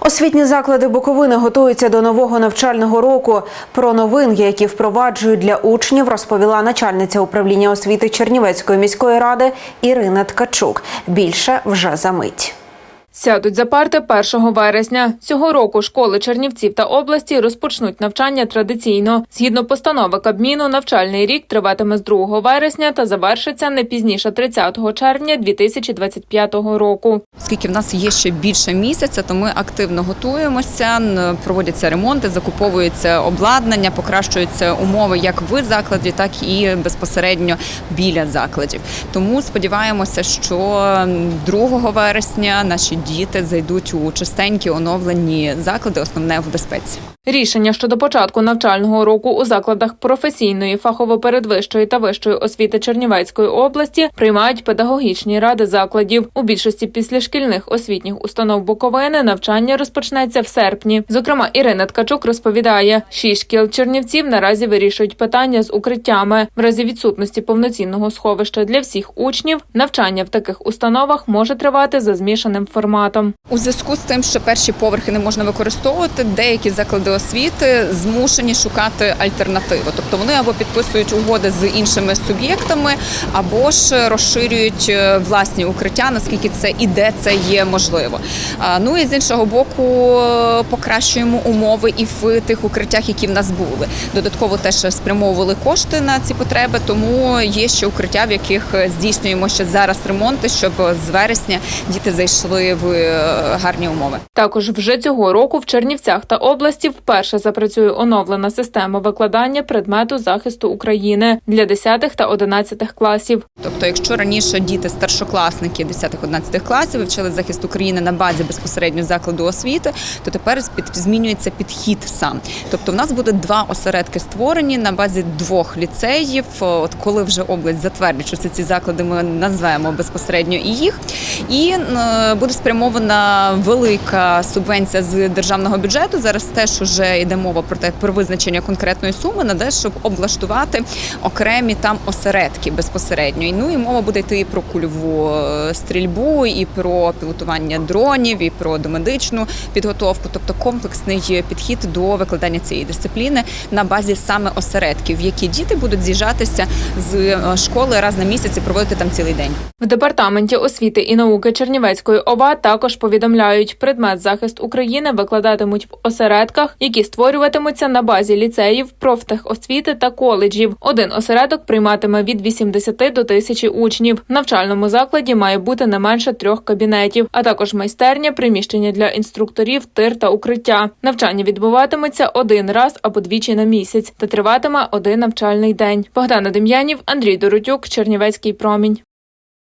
Освітні заклади Буковини готуються до нового навчального року. Про новинки, які впроваджують для учнів, розповіла начальниця управління освіти Чернівецької міської ради Ірина Ткачук. Більше вже за мить. Сядуть за парти 1 вересня. Цього року школи Чернівців та області розпочнуть навчання традиційно. Згідно постанови Кабміну, навчальний рік триватиме з 2 вересня та завершиться не пізніше 30 червня 2025 року. Оскільки в нас є ще більше місяця, то ми активно готуємося, проводяться ремонти, закуповується обладнання, покращуються умови як в закладі, так і безпосередньо біля закладів. Тому сподіваємося, що 2 вересня наші діти зайдуть у чистенькі оновлені заклади, основне в безпеці. Рішення щодо початку навчального року у закладах професійної, фахово-передвищої та вищої освіти Чернівецької області приймають педагогічні ради закладів. У більшості післяшкільних освітніх установ Буковини навчання розпочнеться в серпні. Зокрема, Ірина Ткачук розповідає, шість шкіл Чернівців наразі вирішують питання з укриттями. В разі відсутності повноцінного сховища для всіх учнів навчання в таких установах може тривати за змішаним форматом. У зв'язку з тим, що перші поверхи не можна використовувати, деякі заклади освіти змушені шукати альтернативу. Тобто вони або підписують угоди з іншими суб'єктами, або ж розширюють е, власні укриття, наскільки це і де це є можливо. Ну і з іншого боку, е, покращуємо умови і в тих укриттях, які в нас були. Додатково теж спрямовували кошти на ці потреби, тому є ще укриття, в яких здійснюємо ще зараз ремонти, щоб з вересня діти зайшли в е, гарні умови. Також вже цього року в Чернівцях та області вперше запрацює оновлена система викладання предмету захисту України для 10 та 11 класів. Тобто, якщо раніше діти старшокласники 10-11 класів вивчили захист України на базі безпосередньо закладу освіти, то тепер змінюється підхід сам. Тобто, в нас буде два осередки створені на базі двох ліцеїв. От коли вже область затвердить, що це ці заклади, ми назвемо безпосередньо і їх. І е, буде спрямована велика субвенція з державного бюджету. Зараз теж уже йде мова про те про визначення конкретної суми на те, щоб облаштувати окремі там осередки безпосередньо. Ну і мова буде йти і про кульову е, стрільбу, і про пілотування дронів, і про домедичну підготовку, тобто комплексний підхід до викладання цієї дисципліни на базі саме осередків, які діти будуть з'їжджатися з е, школи раз на місяць і проводити там цілий день. В департаменті освіти і науки Чернівецької ОВА також повідомляють, предмет захист України викладатимуть в осередках, які створюватимуться на базі ліцеїв, профтехосвіти та коледжів. Один осередок прийматиме від 80 до 1000 учнів. В навчальному закладі має бути не менше трьох кабінетів, а також майстерня, приміщення для інструкторів, тир та укриття. Навчання відбуватиметься один раз або двічі на місяць та триватиме один навчальний день. Богдана Дем'янів, Андрій Доротюк, Чернівецький промінь.